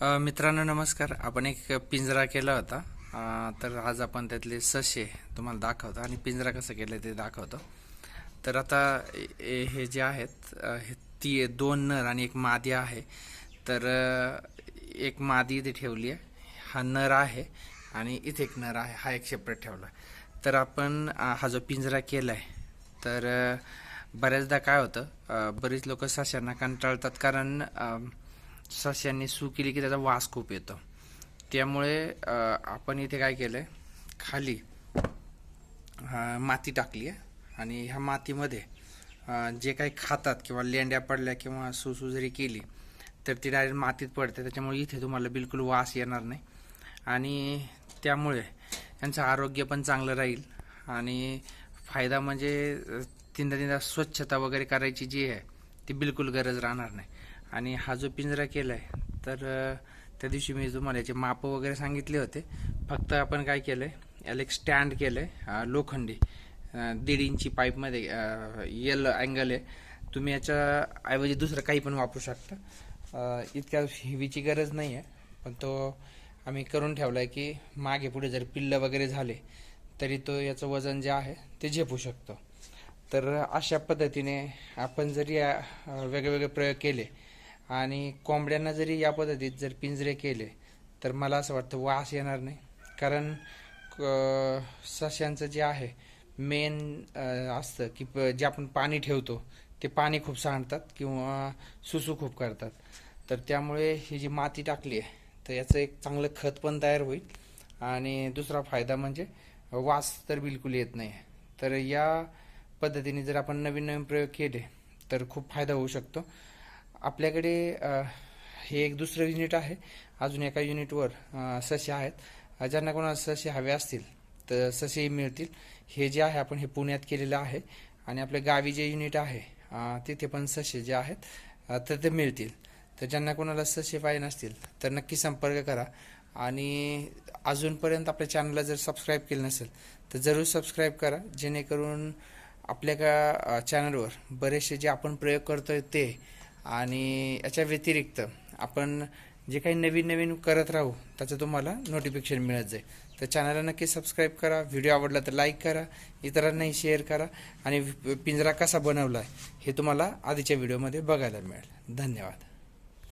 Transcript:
मित्रांनो नमस्कार. आपण एक पिंजरा केला होता. तर आज आपण त्यातले ससे तुम्हाला दाखवतो आणि पिंजरा कसं केलं ते दाखवतो. तर आता हे जे आहेत हे ती दोन नर आणि एक मादी आहे. तर एक मादी इथे ठेवली आहे. हा नर आहे आणि इथे एक नर आहे. हा एक सेपरेट ठेवला. आहे तर आपण हा जो पिंजरा केला आहे तर बऱ्याचदा काय होतं बरीच लोक सशांना कंटाळतात. कारण सस्यांनी सू केली की त्याचा वास खूप येतो. त्यामुळे आपण इथे काय केलंय? खाली माती टाकली आहे. आणि ह्या मातीमध्ये जे काही खातात किंवा लेंड्या पडल्या किंवा सुसू जरी केली तर ती डायरेक्ट मातीत पडते. त्याच्यामुळे इथे तुम्हाला बिलकुल वास येणार नाही. आणि त्यामुळे त्यांचं आरोग्य पण चांगलं राहील. आणि फायदा म्हणजे अ, तीनदा तीनदा स्वच्छता वगैरे करायची जी आहे ती बिलकुल गरज राहणार नाही. आणि हा जो पिंजरा केला आहे तर त्या दिवशी मी तुम्हाला याचे माप वगैरे सांगितले होते. फक्त आपण काय केलं आहे याला एक स्टँड केलं आहे लोखंडी दीड इंची पाईपमध्ये यल अँगल आहे. तुम्ही याच्या ऐवजी दुसरं काही पण वापरू शकता. इतक्या हेवीची गरज नाही आहे पण तो आम्ही करून ठेवला आहे की मागे पुढे जर पिल्लं वगैरे झाले तरी तो याचं वजन जे आहे ते झेपू शकतो. तर अशा पद्धतीने आपण जरी या, वेगवेगळे प्रयोग केले आणि कोंबड्यांना जरी या पद्धतीत जर पिंजरे केले तर मला असं वाटतं वास येणार नाही. कारण क- सस्यांचं जे आहे मेन असतं की प- जे आपण पाणी ठेवतो ते पाणी खूप सांडतात किंवा सुसू खूप करतात. तर त्यामुळे ही जी माती टाकली आहे तर याचं एक चांगलं खत पण तयार होईल. आणि दुसरा फायदा म्हणजे वास तर बिलकुल येत नाही. तर या पद्धतीने जर आपण नवीन नवीन प्रयोग केले तर खूप फायदा होऊ शकतो. आपल्याकडे हे एक दुसरं युनिट आहे. अजून एका युनिटवर ससे आहेत. ज्यांना कोणाला ससे हवे असतील तर ससेही मिळतील. हे जे आहे आपण हे पुण्यात केलेलं आहे. आणि आपल्या गावी जे युनिट आहे तिथे पण ससे जे आहेत तर ते मिळतील. तर ज्यांना कोणाला ससे पाहिजे नसतील तर नक्की संपर्क करा. आणि अजूनपर्यंत आपल्या चॅनलला जर सबस्क्राईब केलं नसेल तर जरूर सबस्क्राईब करा. जेणेकरून आपल्या का चॅनलवर बरेचसे जे आपण प्रयोग करतोय ते आणि याच्या व्यतिरिक्त आपण जे काही नवीन नवीन करत राहू त्याचं तुम्हाला नोटिफिकेशन मिळत जाईल. तर चॅनलला नक्की सबस्क्राईब करा व्हिडिओ आवडला तर लाईक करा इतरांनाही शेअर करा आणि पिंजरा कसा बनवला आहे हे तुम्हाला आधीच्या व्हिडिओमध्ये बघायला मिळेल. धन्यवाद.